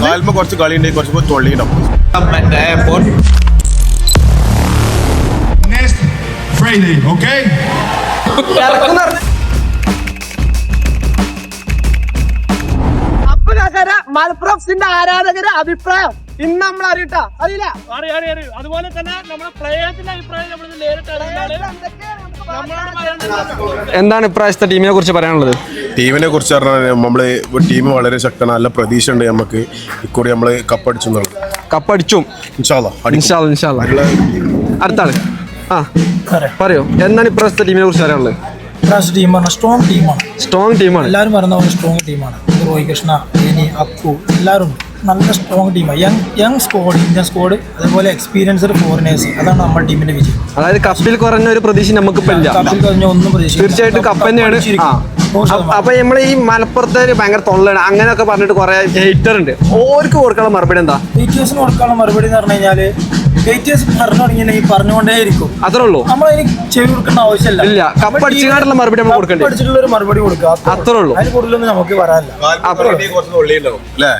കാൽമ കുറച്ച് കളിയുണ്ട് കുറച്ച് തൊള്ളിയിടും Next Friday, okay? അപ്പൊ മലപ്പുറത്തിന്റെ ആരാധകരെ അഭിപ്രായം. ഇന്ന് നമ്മൾ അറിയട്ട. അറിയില്ല? അതുപോലെ തന്നെ നമ്മുടെ പ്ലേയേഴ്സിന്റെ അഭിപ്രായം നമ്മൾ നേരിട്ട് എന്താണ് ഇപ്രാവശ്യത്തെ ടീമിനെ കുറിച്ച് പറയാനുള്ളത്? ടീമിനെ കുറിച്ച് പറഞ്ഞാൽ നമ്മൾ ടീം വളരെ ശക്തമാണ് നല്ല പ്രതീക്ഷ ഉണ്ട് നമുക്ക് ഇക്കൂടി നമ്മൾ കപ്പടിച്ചു എന്നുള്ളത് കപ്പടിച്ചും ഇൻഷാല്ലാ, അടിക്കും. ഇൻഷാല്ല ഇൻഷാല്ല നല്ല അടുത്ത ആൾ ആ പറയോ. എന്താണ് ഇപ്രാവശ്യത്തെ ടീമിനെ കുറിച്ച് പറയാനുള്ളത്? ഇപ്രാവശ്യം ടീമാണ് സ്ട്രോങ് ടീമാണ് സ്ട്രോങ് ടീമാണ് എല്ലാവരും പറയുന്ന പോലെ സ്ട്രോങ് ടീമാണ് രോഹിത് കൃഷ്ണ അപ്പു എല്ലാവരും നല്ല സ്ട്രോങ് ടീമാണ് young young squad Indian squad അതുപോലെ എക്സ്പീരിയൻസ്ഡ് ഫോറിനേഴ്സ് അതാണ് നമ്മുടെ ടീമിന്റെ വിജയം. അതായത് കപ്പിൽ കുറഞ്ഞ ഒരു പ്രതീക്ഷ നമുക്ക് ഇല്ല. കപ്പിൽ ഒന്നും. തീർച്ചയായിട്ടും കപ്പ് തന്നെയാണ്. അപ്പ- നമ്മൾ ഈ മലപ്പുറത്തെ ഭയങ്കര തൊള്ളയാണ്. അങ്ങനെയൊക്കെ പറഞ്ഞിട്ട് കുറെ ഹേറ്റർ ഉണ്ട്. ഓർക്ക് കൊടുക്കാനുള്ള മറുപടി എന്താ? ഹേറ്റേഴ്സിന് കൊടുക്കാനുള്ള മറുപടി എന്ന് പറഞ്ഞു കഴിഞ്ഞാൽ ഡേറ്റേഴ്സ് പറഞ്ഞു അത്രേ ഉള്ളൂ. ചെവി കൊടുക്കേണ്ട ആവശ്യമില്ല. ഇല്ല, മറുപടി നമ്മൾ കൊടുക്കണ്ടേ അടിച്ചിട്ടുള്ള ഒരു മറുപടി കൊടുക്കുക അത്രേ ഉള്ളൂ. അതിന് കൂടുതലൊന്നും നമുക്ക് പറയാനില്ല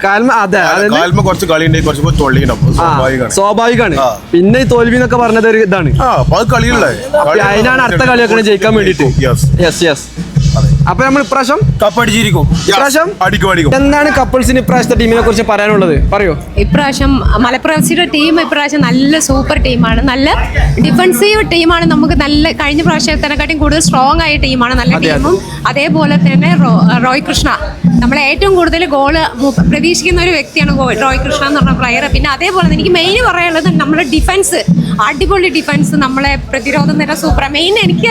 കാൽമ അതെ കാൽമ കുറച്ച് ഉണ്ട് കുറച്ച് സ്വാഭാവികമാണ്. സ്വാഭാവികമാണ്. പിന്നെ ഈ തോൽവി എന്നൊക്കെ പറഞ്ഞത് ഒരു ഇതാണ്. അതിനാണ് അടുത്ത കളിയൊക്കെ ജയിക്കാൻ വേണ്ടിട്ട് യെസ് യെസ് യെസ് അപ്പൊ നമ്മൾ ഇപ്രാവശ്യം കപ്പടിച്ചിരിക്കും ഇപ്രാവശ്യം അടിക്കും അടിക്കും. എന്താണ് കപ്പിൾസിന് ഇപ്രാവശ്യത്തെ ടീമിനെ കുറിച്ച് പറയാനുള്ളത്? പറയോ. ഇപ്രാവശ്യം മലപ്പുറംസിയുടെ ടീം ഇപ്രാവശ്യം നല്ല സൂപ്പർ ടീമാണ്. നല്ല ഡിഫൻസീവ് ടീമാണ്. നമുക്ക് നല്ല കഴിഞ്ഞ പ്രാവശ്യത്തിനെക്കാട്ടിയും കൂടുതൽ സ്ട്രോങ് ആയ ടീമാണ്. നല്ല. ടീമും അതേപോലെ തന്നെ റോയ് കൃഷ്ണ. നമ്മളെ ഏറ്റവും കൂടുതൽ ഗോൾ പ്രതീക്ഷിക്കുന്ന ഒരു വ്യക്തിയാണ് ഗോ- റോയ് കൃഷ്ണ എന്ന് പറഞ്ഞ പ്ലെയർ പിന്നെ അതേപോലെ തന്നെ എനിക്ക് മെയിൻ പറയാനുള്ളത് നമ്മുടെ ഡിഫൻസ് അടിപൊളി ഡിഫൻസ് നമ്മളെ പ്രതിരോധ നിര സൂപ്പർ മെയിൻ എനിക്ക്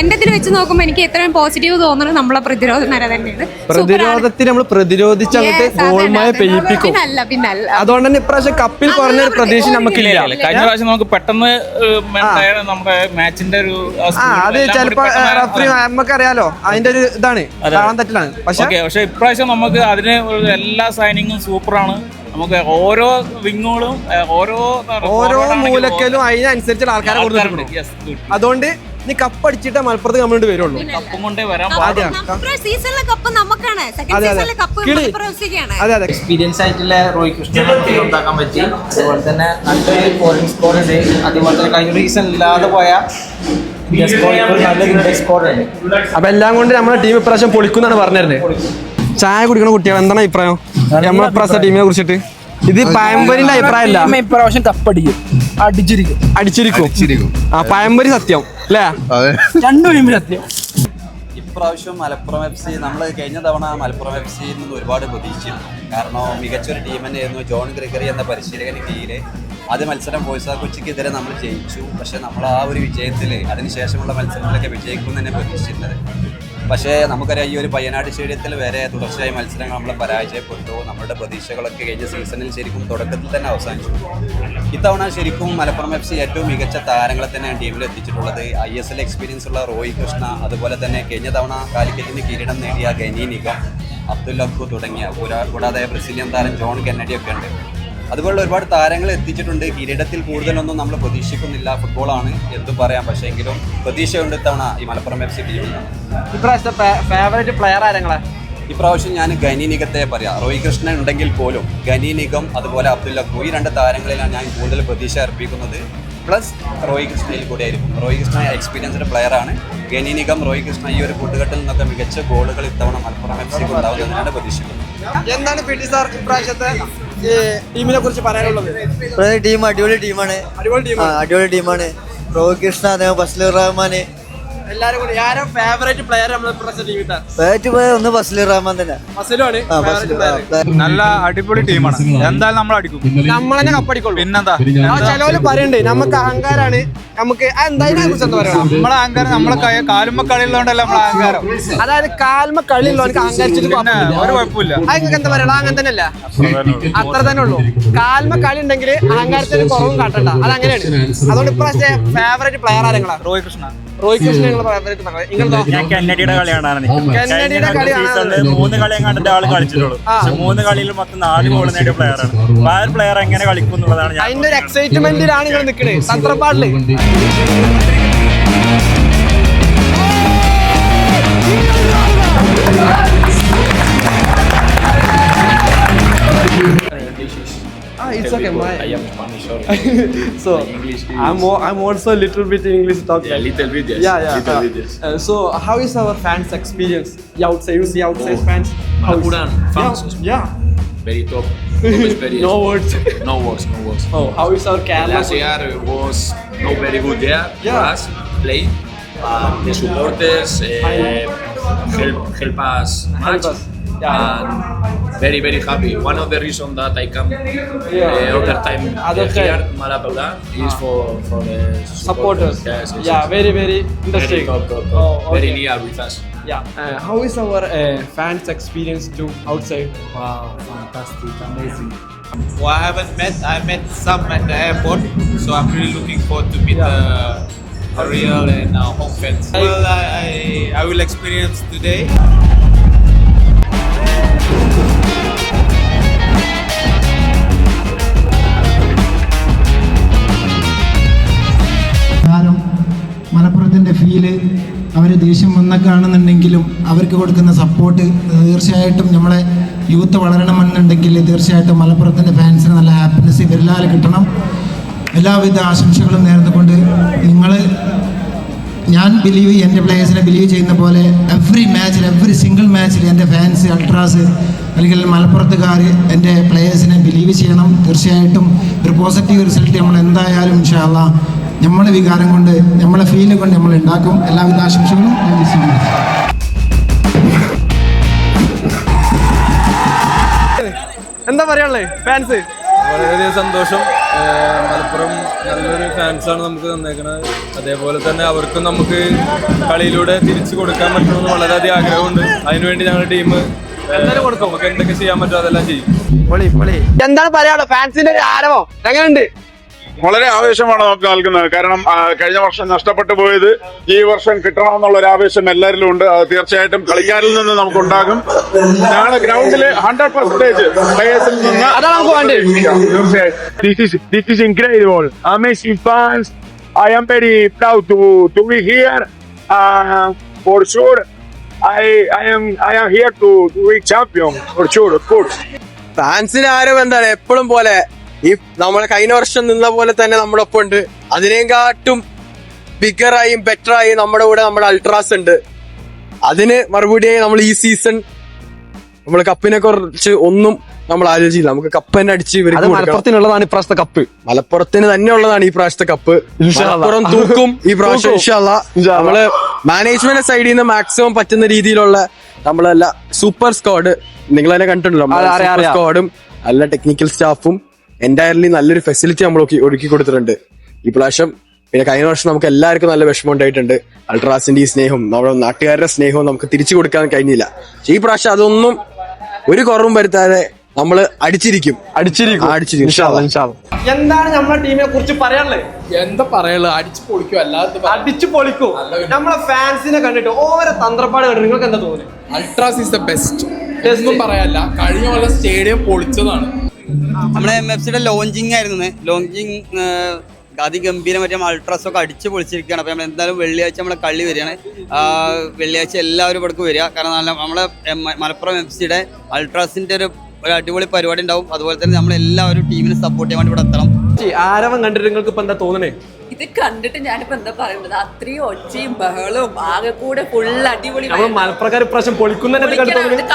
എന്റെ ഇതിൽ വെച്ച് നോക്കുമ്പോൾ എനിക്ക് എത്രയും പോസിറ്റീവ് തോന്നുന്നത് നമ്മളെ പ്രതിരോധ നിര തന്നെയാണ്. പ്രതിരോധത്തിന് നമ്മൾ പ്രതിരോധിച്ച് അങ്ങോട്ട് അതന്നെ, പെയ്യിപ്പിക്കും. പിന്നല്ല പിന്നല്ല. അതുകൊണ്ട് തന്നെ ഇപ്രാവശ്യം കപ്പിൽ കുറഞ്ഞ ഒരു പ്രതീക്ഷ നമുക്കില്ല. കഴിഞ്ഞ പ്രാവശ്യം നമുക്ക് പെട്ടെന്ന് നമ്മുടെ മാച്ചിന്റെ ഒരു അത് ചിലപ്പോ റഫറി നമുക്കറിയാലോ. അതിന്റെ ഒരു ഇതാണ്. കാണാൻ തെറ്റിലാണ് പക്ഷേ ഓക്കെ പക്ഷെ ഇപ്രാവശ്യം നമുക്ക് അതിന് ഒരു എല്ലാ സൈനിങ്ങും സൂപ്പറാണ് നമുക്ക് ഓരോ വിങ്ങുകളും ഓരോ ഓരോ മൂലക്കലും അതിനനുസരിച്ചുള്ള ആൾക്കാരെ കൊടുത്തിട്ടുണ്ട്. അതുകൊണ്ട് ഇനി കപ്പ് അടിച്ചിട്ട് മലപ്പുറത്ത് കമ്പനി വരുള്ളൂ. കപ്പും കൊണ്ടേ വരാൻ അതെ. സീസണിലെ കപ്പ് നമുക്കാണ്. സെക്കൻഡ് അതെ, എക്സ്പീരിയൻസ് ആയിട്ടുള്ള റോയ് കൃഷ്ണനെ ഉണ്ടാക്കാൻ പറ്റി. അതുപോലെ തന്നെ നല്ലൊരു ഫോറിൻ സ്കോർ ഉണ്ട്. അതുപോലെ തന്നെ കഴിഞ്ഞ സീസൺ ഇല്ലാതെ പോയ അപ്പൊ എല്ലാം കൊണ്ട് നമ്മുടെ ടീം ഇപ്രാവശ്യം പൊളിക്കുന്നാണ് പറഞ്ഞിരുന്നത്. ചായ കുടിക്കുന്ന കുട്ടികൾ എന്താണ് അഭിപ്രായം? നമ്മളെ പ്രസ ടീമിനെ കുറിച്ചിട്ട്. ഇത് പയമ്പരിന്റെ അഭിപ്രായമല്ല. ഇപ്രാവശ്യം കപ്പടിക്കും. അടിച്ചിരിക്കും. അടിച്ചിരിക്കും. ആ പയമ്പരി സത്യം. അല്ലേ? അതെ. രണ്ടു ടീമിൽ സത്യം. ഇപ്രാവശ്യം മലപ്പുറം എഫ് സി നമ്മൾ കഴിഞ്ഞ തവണ മലപ്പുറം എഫ് സിയിൽ നിന്ന് ഒരുപാട് പ്രതീക്ഷിച്ചിരുന്നു കാരണം മികച്ചൊരു ടീം തന്നെയായിരുന്നു ജോൺ ഗ്രിഗറി എന്ന പരിശീലകന് കീഴിലെ ആദ്യ മത്സരം ബോയ്സാ കൊച്ചിക്കെതിരെ നമ്മൾ ജയിച്ചു. പക്ഷെ നമ്മൾ ആ ഒരു വിജയത്തിൽ അതിനുശേഷമുള്ള മത്സരങ്ങളൊക്കെ വിജയിക്കും തന്നെ പ്രതീക്ഷിച്ചിരുന്നത് പക്ഷേ നമുക്കറിയാം ഈ ഒരു പയ്യനാട് സ്റ്റേഡിയത്തിൽ വരെ തുടർച്ചയായി മത്സരങ്ങൾ നമ്മൾ പരാജയപ്പെട്ടു. നമ്മുടെ പ്രതീക്ഷകളൊക്കെ കഴിഞ്ഞ സീസണിൽ ശരിക്കും തുടക്കത്തിൽ തന്നെ അവസാനിച്ചു. ഇത്തവണ ശരിക്കും മലപ്പുറം എഫ് സി ഏറ്റവും മികച്ച താരങ്ങളെ തന്നെയാണ് ടീമിൽ എത്തിച്ചിട്ടുള്ളത്. ഐ എസ് എൽ എക്സ്പീരിയൻസ് ഉള്ള റോയ് കൃഷ്ണ അതുപോലെ തന്നെ കഴിഞ്ഞ തവണ കാലിക്കറ്റിന് കിരീടം നേടിയ ഗനി നിഗം അബ്ദുൽ അബ്ദു തുടങ്ങിയ കൂടാ- കൂടാതെ ബ്രസീലിയൻ താരം ജോൺ കെന്നഡി ഒക്കെ ഉണ്ട്. അതുപോലുള്ള ഒരുപാട് താരങ്ങൾ എത്തിച്ചിട്ടുണ്ട്. കിരീടത്തിൽ കൂടുതലൊന്നും നമ്മൾ പ്രതീക്ഷിക്കുന്നില്ല. ഫുട്ബോളാണ് എന്തും പറയാം. പക്ഷേ എങ്കിലും പ്രതീക്ഷയുണ്ട് ഇത്തവണ ഈ മലപ്പുറം എഫ് സി ഇപ്രാവശ്യത്തെ ഫേവറേറ്റ് പ്ലെയർ ആരെങ്ങളെ? ഇപ്രാവശ്യം ഞാൻ ഗനി നിഗത്തെ പറയാം. റോഹിത് കൃഷ്ണൻ ഉണ്ടെങ്കിൽ പോലും ഗനി നിഗം അതുപോലെ അബ്ദുള്ള അബ്ബു ഈ രണ്ട് താരങ്ങളിലാണ് ഞാൻ കൂടുതൽ പ്രതീക്ഷ അർപ്പിക്കുന്നത്. പ്ലസ് റോഹിത് കൃഷ്ണയിൽ കൂടെ ആയിരിക്കും. റോഹിത് കൃഷ്ണ എക്സ്പീരിയൻസ്ഡ് പ്ലെയർ ആണ്. ഗനി നിഗം റോഹിത് കൃഷ്ണ ഈ ഒരു കൂട്ടുകെട്ടിൽ നിന്നൊക്കെ മികച്ച ഗോളുകൾ ഇത്തവണ മലപ്പുറം എഫ് സിക്ക് ഉണ്ടാവുന്നതിനാണ് പ്രതീക്ഷിക്കുന്നത് എന്താണ് പി ടി സാർ ഇപ്രാവശ്യത്തെ ടീമിനെ കുറിച്ച് പറയാനുള്ളത്? ടീം അടിപൊളി ടീമാണ്. അടിപൊളി ടീം അടിപൊളി ടീമാണ്. റോഹിത് കൃഷ്ണ അദ്ദേഹം ഫസ്ലുർ റഹ്മാൻ എല്ലാരും കൂടി ആരും ഫേവറേറ്റ് പ്ലെയർ നമ്മൾ ടീമിൽ ഒന്ന് റഹ്മാൻ തന്നെ. നല്ല അടിപൊളി ടീമാണ്. എന്തായാലും നമ്മൾ അടിക്കും. നമ്മളെന്നെ കപ്പടിക്കുള്ളൂ പിന്നെന്താ? ചിലവര് പറയണ്ടേ നമുക്ക് അഹങ്കാരാണ് നമുക്ക് ആ എന്തായാലും കുറിച്ച് എന്താ പറയണം നമ്മളെ അഹങ്കാരം നമ്മളെ കാലുമ്പ കളിയുള്ളതുകൊണ്ടല്ല നമ്മളെ അഹങ്കാരം? അതായത് കാൽമ കളിയുള്ളവർക്ക് അഹങ്കരിച്ചിട്ട് ഒരു കുഴപ്പമില്ല. നിങ്ങൾക്ക് എന്താ പറയുക അങ്ങനെ തന്നെയല്ല? അത്ര തന്നെ ഉള്ളൂ. കാൽമ കളി ഉണ്ടെങ്കിൽ അഹങ്കാരത്തിന് കുറവും കാട്ടണ്ട. അത് അങ്ങനെയാണ്. അതുകൊണ്ട് ഇപ്രാവശ്യം ഫേവറേറ്റ് പ്ലെയർ ആരെങ്ങളാ റോഹിത് കൃഷ്ണ. റോഹിത് കൃഷ്ണ നിങ്ങളെ ഫേവറേറ്റ് നിങ്ങളോ ഞാൻ കന്നഡിയുടെ കളിയാണ് കന്നഡിയുടെ കളി സീസണിൽ മൂന്ന് കളി കണ്ടിട്ട് ആൾ കളിച്ചിട്ടുള്ളൂ. പക്ഷെ മൂന്ന് കളിയിൽ മൊത്തം നാല് ഗോൾ നേടിയ പ്ലെയർ ആണ്. അപ്പൊ ആ ഒരു പ്ലെയർ എങ്ങനെ കളിക്കും എന്നുള്ളതാണ് ഞാൻ അതിന്റെ ഒരു എക്സൈറ്റ്മെന്റിലാണ് നിങ്ങൾ നിൽക്കണേ it's okay. My, I am Spanish, sorry. so English is- I'm I'm also a little bit English talk. Yeah, little bit, yes. Yeah, yeah. Little uh, bit, yes. uh, so how is our fans experience? The outside, you see outside fans. How is- Malapuran fans. Yeah. Very top. top. No words. No words, no words. Oh, how is our Kerala? Last year was not very good there Yeah. for us play. Um, the supporters uh, help help us much. us, yeah. And very very happy. One of the reasons that I come Yeah. uh, other time Other uh, time. here Malapura is for for the Supporters. Yes, yes, yeah, yes. very very Very interesting. top, top, top. Oh, okay. Very near with us. Yeah. Uh, how is our uh, fans experience to outside? Wow, fantastic, amazing. Well, I haven't met. I met some at the airport, so I'm really looking forward to meet the, the real and uh, home fans. Well, I, I I will experience today. മലപ്പുറത്തിന്റെ feel അവർ ദേഷ്യം വന്ന കാണുന്നുണ്ടെങ്കിലും അവർക്ക് കൊടുക്കുന്ന support തീർച്ചയായിട്ടും നമ്മളെ youth വളരണമെന്നുണ്ടെങ്കിൽ തീർച്ചയായിട്ടും മലപ്പുറത്തിന്റെ ഫാൻസിന് നല്ല ഹാപ്പിനെസ് ഇവരെല്ലാവരും കിട്ടണം. എല്ലാവിധ ആശംസകളും നേർന്നുകൊണ്ട് നിങ്ങൾ ഞാൻ ബിലീവ് എന്റെ പ്ലേയേഴ്സിനെ ബിലീവ് ചെയ്യുന്ന പോലെ എവറി മാച്ചിൽ എവറി സിംഗിൾ മാച്ചിൽ എന്റെ ഫാൻസ് അൾട്രാസ് അല്ലെങ്കിൽ മലപ്പുറത്തുകാർ എന്റെ പ്ലേയേഴ്സിനെ ബിലീവ് ചെയ്യണം. തീർച്ചയായിട്ടും ഒരു പോസിറ്റീവ് റിസൾട്ട് നമ്മൾ എന്തായാലും ഇൻഷാല്ല നമ്മളെ വികാരം കൊണ്ട് നമ്മളെ ഫീൽ കൊണ്ട് നമ്മൾ ഉണ്ടാക്കും. എല്ലാവിധ ആശംസകളും താങ്ക് യു സോ മച്ച് എന്താ പറയാനുള്ളത് ഫാൻസ് വളരെയധികം സന്തോഷം. മലപ്പുറം നല്ലൊരു ഫാൻസാണ് നമുക്ക് തന്നേക്കുന്നത് അതേപോലെ തന്നെ അവർക്കും നമുക്ക് കളിയിലൂടെ തിരിച്ചു കൊടുക്കാൻ പറ്റണമെന്ന് വളരെയധികം ആഗ്രഹമുണ്ട്. അതിനുവേണ്ടി ഞങ്ങളുടെ ടീം എന്തായാലും കൊടുക്കും. നമുക്ക് എന്തൊക്കെ ചെയ്യാൻ പറ്റുമോ അതെല്ലാം ചെയ്യും. പൊളി പൊളി. എന്താണ് പറയാനുള്ളത്? ഫാൻസിന്റെ ഒരു ആരവോ. എങ്ങനെയുണ്ട്? വളരെ ആവേശമാണ് നമുക്ക് നൽകുന്നത് കാരണം കഴിഞ്ഞ വർഷം നഷ്ടപ്പെട്ടു പോയത് ഈ വർഷം കിട്ടണം എന്നുള്ള ഒരു ആവേശം എല്ലാവരിലും ഉണ്ട് അത് തീർച്ചയായിട്ടും കളിക്കാരിൽ നിന്ന് നമുക്ക് ഉണ്ടാകും നാളെ ഗ്രൗണ്ടിൽ ഹൺഡ്രഡ് പെർസെന്റേജ് പ്ലേയേഴ്സിൽ നിന്ന്. തീർച്ചയായും incredible. Amazing fans. I am very proud to to be here. Uh, for sure, I I am I am here to to be champion for sure, of course. ഫാൻസിന് ആരും എന്താണ് എപ്പോഴും പോലെ ഈ നമ്മളെ കഴിഞ്ഞ വർഷം നിന്ന പോലെ തന്നെ നമ്മുടെ ഒപ്പം ഉണ്ട്. അതിനെക്കാട്ടും ബിഗറായും ബെറ്ററായും നമ്മുടെ കൂടെ നമ്മുടെ അൾട്രാസ് ഉണ്ട്. അതിന് മറുപടിയായി നമ്മൾ ഈ സീസൺ നമ്മൾ കപ്പിനെ കുറിച്ച് ഒന്നും നമ്മൾ ആലോചിച്ചില്ല. നമുക്ക് കപ്പ് തന്നെ അടിച്ച് ഇവർക്ക് മലപ്പുറത്തിനുള്ളതാണ് ഇപ്രാവശ്യത്തെ കപ്പ് മലപ്പുറത്തിന് തന്നെ ഉള്ളതാണ് ഈ പ്രാവശ്യത്തെ കപ്പ് മലപ്പുറം തൂക്കും ഈ പ്രാവശ്യം ഇൻഷാല്ലാ. നമ്മൾ മാനേജ്മെന്റ് സൈഡിൽ നിന്ന് മാക്സിമം പറ്റുന്ന രീതിയിലുള്ള നമ്മളല്ല സൂപ്പർ സ്ക്വാഡ് നിങ്ങൾ തന്നെ കണ്ടിട്ടുണ്ടല്ലോ സൂപ്പർ സ്ക്വാഡും നല്ല ടെക്നിക്കൽ സ്റ്റാഫും എന്റയർലി നല്ലൊരു ഫെസിലിറ്റി നമ്മൾ ഒരുക്കി- ഒരുക്കി കൊടുത്തിട്ടുണ്ട്. ഈ പ്രാവശ്യം പിന്നെ കഴിഞ്ഞ വർഷം നമുക്ക് എല്ലാവർക്കും നല്ല വിഷമം ഉണ്ടായിട്ടുണ്ട്. അൾട്രാസിന്റെ ഈ സ്നേഹവും നമ്മുടെ നാട്ടുകാരുടെ സ്നേഹവും നമുക്ക് തിരിച്ചു കൊടുക്കാൻ കഴിഞ്ഞില്ല. ഈ പ്രാവശ്യം അതൊന്നും ഒരു കുറവും വരുത്താതെ നമ്മൾ അടിച്ചിരിക്കും. അടിച്ചിരിക്കും. അടിച്ചിരിക്കും. എന്താണ് നമ്മുടെ ടീമിനെ കുറിച്ച് പറയാനുള്ളത് എന്താ പറയുള്ളത് അടിച്ചു പൊളിക്കും അല്ലാതെ അടിച്ചു പൊളിക്കും. നമ്മളെ ഫാൻസിനെ കണ്ടിട്ട് ഓരോ തന്ത്രപ്പാട് കണ്ടിട്ട് നിങ്ങൾക്ക് എന്താ തോന്നുന്നത് അൾട്രാസ് ഈസ് ദ ബെസ്റ്റ്. ഒന്നും പറയാല്ല. കഴിഞ്ഞ പോലെ സ്റ്റേഡിയം പൊളിച്ചതാണ്. നമ്മുടെ എം എഫ് സിയുടെ ലോഞ്ചിങ് ആയിരുന്നു ലോഞ്ചിങ് അതിഗംഭീരമായിട്ട് നമ്മൾ അൾട്രാസ് ഒക്കെ അടിച്ച് പൊളിച്ചിരിക്കുകയാണ്. അപ്പോൾ നമ്മൾ എന്തായാലും വെള്ളിയാഴ്ച നമ്മളെ കള്ളി വരികയാണ്. വെള്ളിയാഴ്ച എല്ലാവരും ഇവിടേക്ക് വരിക. കാരണം നല്ല നമ്മളെ മലപ്പുറം എഫ് സിയുടെ അൾട്രാസിന്റെ ഒരു ഒരു അടിപൊളി പരിപാടി ഉണ്ടാവും. അതുപോലെ തന്നെ നമ്മൾ എല്ലാവരും ടീമിനെ സപ്പോർട്ട് ചെയ്യാൻ വേണ്ടി ഇവിടെ എത്തണം. ആരവം കണ്ടിട്ട് നിങ്ങൾക്ക് ഇപ്പൊ എന്താ തോന്നണേ? ഇത് കണ്ടിട്ട് ഞാനിപ്പോ എന്താ പറയുന്നത്? അത്രയും ഒച്ചയും ബഹളവും ആകെ കൂടെ ഫുൾ അടിപൊളി മലപ്രകാരം ഇപ്രാവശ്യം പൊളിക്കുന്ന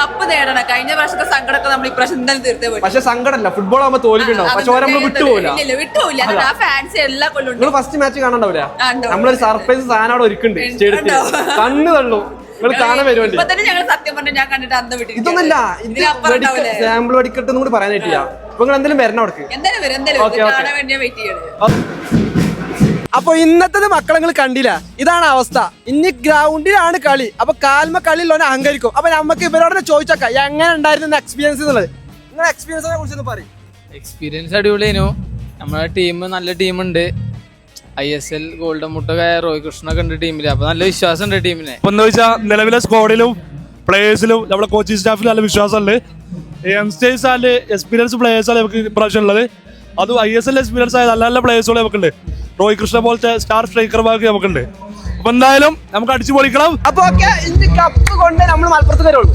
കപ്പ് നേടണം. കഴിഞ്ഞ പ്രാവശ്യത്തെ സങ്കടമൊക്കെ നമ്മൾ ഇപ്രാവശ്യം എന്തായാലും തീർത്തേ പോയി. പക്ഷെ സങ്കടമല്ല ഫുട്ബോൾ ആകുമ്പോൾ തോൽവിണ്ടാവും പക്ഷെ ഓരോ വിട്ടുപോയില്ല അത്. ആ ഫാൻസ് എല്ലാ കൊല്ലും. ഫസ്റ്റ് മാച്ച് കാണണ്ടാവില്ല. നമ്മളൊരു സർപ്രൈസ് സാധനം അവിടെ ഒരുക്കുന്നുണ്ട് സ്റ്റേഡിയത്തിൽ. കണ്ണ് തള്ളു. നിങ്ങൾ കാണാൻ വരുമല്ലേ ഇപ്പൊ. ഇതൊന്നല്ല? സാമ്പിൾ വെടിക്കെട്ടെന്നും കൂടി പറയാനായിട്ടില്ല. അപ്പൊ നിങ്ങൾ എന്തെങ്കിലും വരണം അവിടേക്ക്. അപ്പൊ ഇന്നത്തെ മക്കളെ നിങ്ങൾ കണ്ടില്ല. ഇതാണ് അവസ്ഥ. ഇനി ഗ്രൗണ്ടിലാണ് കളി. അപ്പൊ കാൽമ കളിയിലോനെ അഹങ്കരിക്കും. അപ്പൊ നമുക്ക് ഇവരോട് ചോദിച്ചേക്കാം എങ്ങനെ ഉണ്ടായിരുന്നു എക്സ്പീരിയൻസ് എന്നുള്ളത്? നിങ്ങളുടെ എക്സ്പീരിയൻസിനെ കുറിച്ച് പറയും. എക്സ്പീരിയൻസ് അടിപൊളിയേനു. നമ്മുടെ ടീം നല്ല ടീമുണ്ട് ഐ എസ് എൽ ഗോൾഡൻ മുട്ടൊക്കെ റോയ് കൃഷ്ണൊക്കെ ഉണ്ട് ടീമിൽ അപ്പൊ നല്ല വിശ്വാസം ഉണ്ട് ടീമിനെ അപ്പൊ എന്താ വെച്ചാൽ നിലവിലെ സ്ക്വാഡിലും പ്ലേയേഴ്സിലും നമ്മുടെ കോച്ചിങ് സ്റ്റാഫിലും നല്ല വിശ്വാസമുണ്ട്. യങ്സ്റ്റേഴ്സ് ആയാലും എക്സ്പീരിയൻസ് പ്ലേയേഴ്സാണ് നമുക്ക് ഇപ്രാവശ്യം ഉള്ളത്. അതും ഐ എസ് എൽ എക്സ്പീരിയൻസ് ആയ നല്ല നല്ല പ്ലേയേഴ്സുകൾ നമുക്കുണ്ട്. റോയ് കൃഷ്ണ പോലത്തെ സ്റ്റാർ സ്ട്രൈക്കർമാർക്ക് നമുക്കുണ്ട്. അപ്പൊ എന്തായാലും നമുക്ക് അടിച്ചു പൊളിക്കണം. അപ്പൊ കപ്പ് കൊണ്ട് നമ്മൾ മലപ്പുറത്ത് വരുള്ളൂ